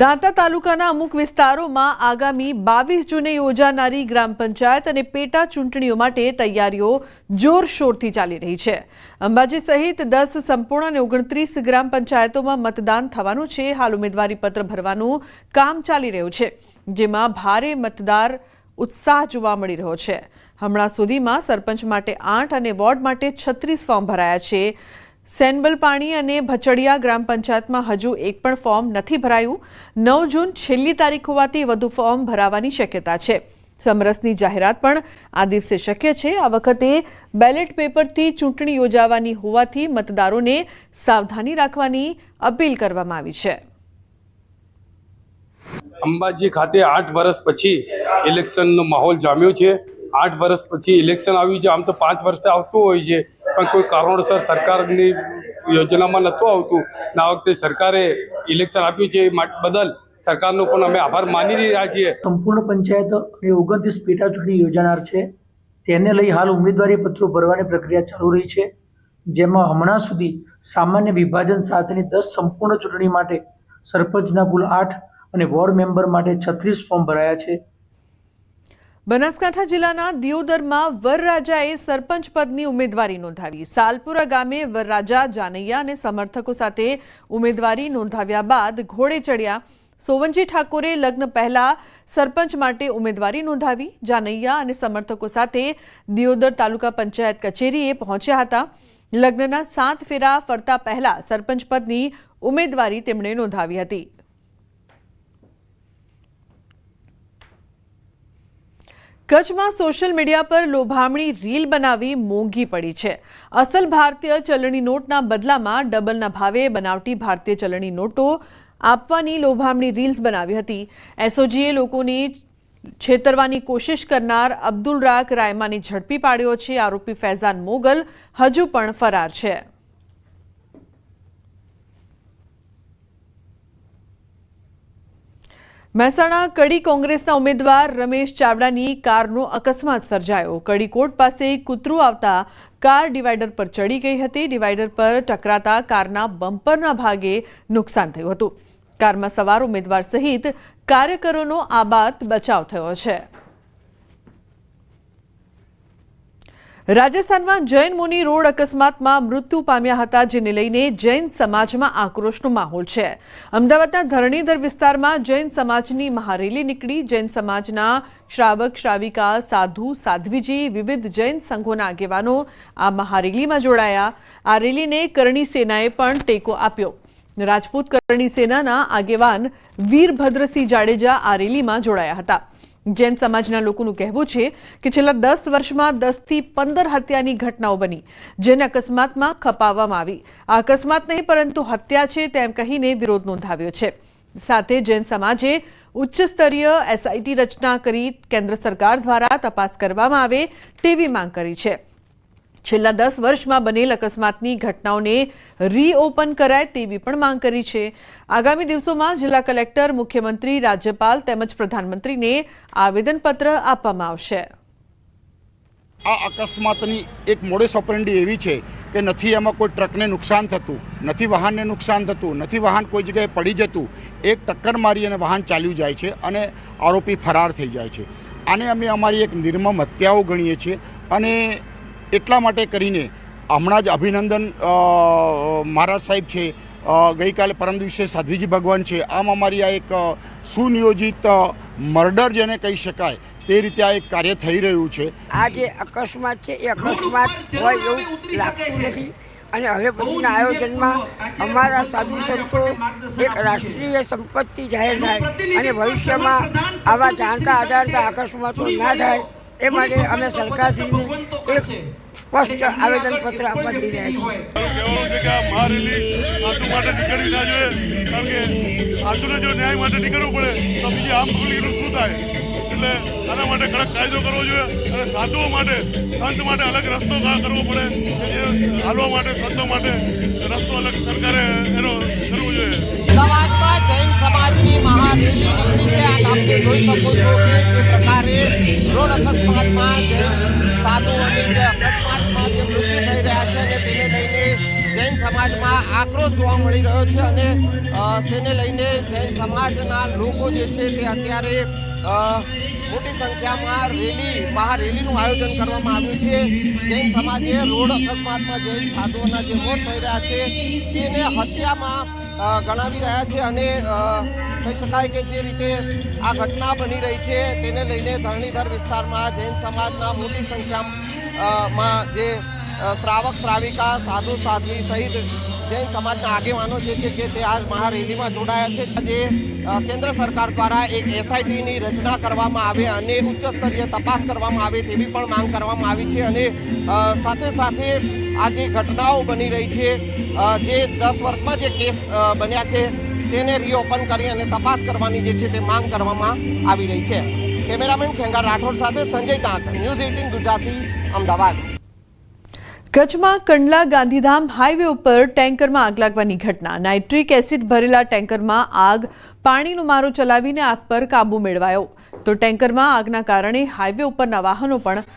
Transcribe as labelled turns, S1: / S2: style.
S1: દાંતા તાલુકાના અમુક વિસ્તારોમાં આગામી બાવીસ જૂને યોજાનારી ગ્રામ પંચાયત અને પેટા ચૂંટણીઓ માટે તૈયારીઓ જોરશોરથી ચાલી રહી છે. અંબાજી સહિત દસ સંપૂર્ણ અને ઓગણત્રીસ ગ્રામ પંચાયતોમાં મતદાન થવાનું છે. હાલ ઉમેદવારી પત્ર ભરવાનું કામ ચાલી રહ્યું છે, જેમાં ભારે મતદાર ઉત્સાહ જોવા મળી રહ્યો છે. હમણાં સુધીમાં સરપંચ માટે આઠ અને વોર્ડ માટે છત્રીસ ફોર્મ ભરાયા છે. સેનબલ પાણી અને ભચડિયા ગ્રામ પંચાયતમાં હજુ એક પણ ફોર્મ નથી ભરાયું. નવ જૂન છેલ્લી તારીખ હોવાથી વધુ ફોર્મ ભરાવાની શક્યતા છે. સમરસની જાહેરાત પણ આ દિવસે શક્ય છે. આ વખતે બેલેટ પેપરથી ચૂંટણી યોજાવાની હોવાથી મતદારોને સાવધાની રાખવાની અપીલ કરવામાં આવી છે.
S2: અંબાજી ખાતે આઠ વર્ષ પછી ઇલેક્શનનો માહોલ જામ્યો છે. આઠ વર્ષ પછી ઇલેક્શન આવ્યું છે. આમ તો પાંચ વર્ષે આવતું હોય છે. પણ કોઈ કારણોસર સરકારની યોજનામાં નહોતું આવતું. ને આ વખતે સરકારે ઇલેક્શન આપ્યું છે એ બદલ સરકારનો પણ અમે આભાર માની રહ્યા છીએ.
S3: સંપૂર્ણ પંચાયત અને ઓગણત્રીસ પેટા ચૂંટણી યોજાનાર છે. તેને લઈ હાલ ઉમેદવારી પત્રો ભરવાની પ્રક્રિયા ચાલુ રહી છે. જેમાં હમણાં સુધી સામાન્ય વિભાજન સાથેની દસ સંપૂર્ણ ચૂંટણી માટે સરપંચના કુલ આઠ અને વોર્ડ મેમ્બર માટે છત્રીસ ફોર્મ ભરાયા છે.
S1: બનાસકાંઠા જિલ્લાના દિયોદરમાં વરરાજાએ સરપંચ પદની ઉમેદવારી નોંધાવી. સાલપુરા ગામે વરરાજા જાનૈયા અને સમર્થકો સાથે ઉમેદવારી નોંધાવ્યા બાદ ઘોડે ચડ્યા સોવનજી ઠાકોરે લગ્ન પહેલા સરપંચ માટે ઉમેદવારી નોંધાવી. જાનૈયા અને સમર્થકો સાથે દિયોદર તાલુકા પંચાયત કચેરીએ પહોંચ્યા હતા. લગ્નના સાત ફેરા ફરતા પહેલા સરપંચ પદની ઉમેદવારી તેમણે નોંધાવી હતી. કચ્છમાં સોશિયલ મીડિયા પર લોભામણી રીલ બનાવી મોંઘી પડી છે. અસલ ભારતીય ચલણી નોટના બદલામાં ડબલના ભાવે બનાવટી ભારતીય ચલણી નોટો આપવાની લોભામણી રીલ્સ બનાવી હતી. એસઓજીએ લોકોની છેતરવાની કોશિશ કરનાર અબ્દુલ રાક રાયમાની ઝડપી પાડ્યો છે. આરોપી ફૈઝાન મોગલ હજુ પણ ફરાર છે. મહેસાણા કડી કોંગ્રેસના ઉમેદવાર રમેશ ચાવડાની કારનો અકસ્માત સર્જાયો. કડી કોર્ટ પાસે કૂતરું આવતા કાર ડિવાઈડર પર ચડી ગઈ હતી. ડિવાઈડર પર ટકરાતા કારના બમ્પરના ભાગે નુકસાન થયું હતું. કારમાં સવાર ઉમેદવાર સહિત કાર્યકરોનો આબાદ બચાવ થયો છે. રાજસ્થાનમાં જૈન મુનિ રોડ અકસ્માતમાં મૃત્યુ પામ્યા હતા, જેને લઈને જૈન સમાજમાં આક્રોશનો માહોલ છે. અમદાવાદના ધરણીધર વિસ્તારમાં જૈન સમાજની મહારેલી નીકળી. જૈન સમાજના શ્રાવક, શ્રાવિકા, સાધુ, સાધ્વીજી, વિવિધ જૈન સંઘોના આગેવાનો આ મહારેલીમાં જોડાયા. આ રેલીને કરણી સેનાએ પણ ટેકો આપ્યો. રાજપૂત કરણી સેનાના આગેવાન વીરભદ્રસિંહ જાડેજા આ રેલીમાં જોડાયા હતા. જૈન સમાજના લોકોનું કહેવું છે કે છેલ્લા દસ વર્ષમાં દસથી પંદર હત્યાની ઘટનાઓ બની, જેને અકસ્માતમાં ખપાવવામાં આવી. આ અકસ્માત નહીં, પરંતુ હત્યા છે તેમ કહીને વિરોધ નોંધાવ્યો છે. સાથે જૈન સમાજે ઉચ્ચ સ્તરીય એસઆઈટી રચના કરી કેન્દ્ર સરકાર દ્વારા તપાસ કરવામાં આવે તેવી માંગ કરી છે. છેલ્લા દસ વર્ષમાં બનેલ અકસ્માતની ઘટનાઓને રીઓપન કરાય તેવી પણ માંગ કરી છે. આગામી દિવસોમાં જિલ્લા કલેક્ટર, મુખ્યમંત્રી, રાજ્યપાલ તેમજ પ્રધાનમંત્રીને આવેદનપત્ર આપવામાં આવશે.
S4: આ અકસ્માતની એક મોડેસ ઓપરેન્ડી એવી છે કે નથી એમાં કોઈ ટ્રકને નુકસાન થતું, નથી વાહનને નુકસાન થતું, નથી વાહન કોઈ જગ્યાએ પડી જતું, એક ટક્કર મારી અને વાહન ચાલ્યું જાય છે અને આરોપી ફરાર થઈ જાય છે. આને અમે અમારી એક નિર્મમ હત્યાઓ ગણીએ છીએ અને એટલા માટે કરીને હમણાં જ અભિનંદન મહારાજ સાહેબ છે ગઈકાલે પરમ દિવસે સાધ્વીજી ભગવાન છે આમ અમારી આ એક સુનિયોજિત મર્ડર જેને કહી શકાય તે રીતે આ એક કાર્ય થઈ રહ્યું છે.
S5: આ જે અકસ્માત છે એ અકસ્માત હોય એવું લાગતું નથી. અને હવે પછીના આયોજનમાં અમારા સાધુ સંતો એક રાષ્ટ્રીય સંપત્તિ જાહેર થાય અને ભવિષ્યમાં આવા જાણતા આધારતા અકસ્માતો ના થાય એ માટે અમે સરકારશ્રીને એક સ્પષ્ટ આવેદનપત્ર આપવા જઈ રહ્યા છીએ
S6: આટલું માટે નીકળવી ના જોઈએ. કારણ કે આટલું જો ન્યાય માટે નીકળવું પડે તો બીજી આમ પબ્લિકનું શું થાય? એટલે આના માટે કડક કાયદો કરવો જોઈએ અને સાધુઓ માટે સંત માટે અલગ રસ્તો કરવો પડે. કે જે હાલવા માટે સંતો માટે રસ્તો અલગ સરકારે એનો કરવો જોઈએ.
S7: સમાજમાં જૈન સમાજની મહારેલી નીકળી છે. જોઈ શકો છો કે જે પ્રકારે રોડ અકસ્માતમાં જૈન સાધુઓની સમાજમાં આક્રોશ જોવા મળી રહ્યો છે અને તેને લઈને જૈન સમાજના લોકો જે છે તે અત્યારે મોટી સંખ્યામાં રેલી, બહાર રેલીનું આયોજન કરવામાં આવ્યું છે. જૈન સમાજે રોડ અકસ્માતમાં જૈન સાધુઓના જે મોત થઈ રહ્યા છે, તેને હત્યામાં ગણાવી રહ્યા છે અને કહી શકાય કે જે રીતે આ ઘટના બની રહી છે, તેને લઈને ધરણીધર વિસ્તારમાં જૈન સમાજના મોટી સંખ્યામાં જે શ્રાવક, શ્રાવિકા, સાધુ, સાધ્વી સહિત જૈન સમાજના આગેવાનો જે છે કે તે આ મહારેલીમાં જોડાયા છે, જે કેન્દ્ર સરકાર દ્વારા એક એસઆઈટીની રચના કરવામાં આવે અને ઉચ્ચ સ્તરીય તપાસ કરવામાં આવે તેવી પણ માંગ કરવામાં આવી છે અને સાથે સાથે આ જે ઘટનાઓ બની રહી છે જે દસ વર્ષમાં જે કેસ બન્યા છે, તેને રીઓપન કરી અને તપાસ કરવાની જે છે તે માંગ કરવામાં આવી રહી છે. કેમેરામેન ખેંગાર રાઠોડ સાથે સંજય ટાંક, ન્યૂઝ એઇટીન ગુજરાતી, અમદાવાદ.
S1: કચ્છમાં કંડલા ગાંધીધામ હાઈવે ઉપર ટેન્કરમાં આગ લાગવાની ઘટના. નાઇટ્રિક એસિડ ભરેલા ટેન્કરમાં આગ, પાણીનો મારો ચલાવીને આગ પર કાબુ મેળવાયો. તો ટેન્કરમાં આગના કારણે હાઈવે ઉપરના વાહનો પણ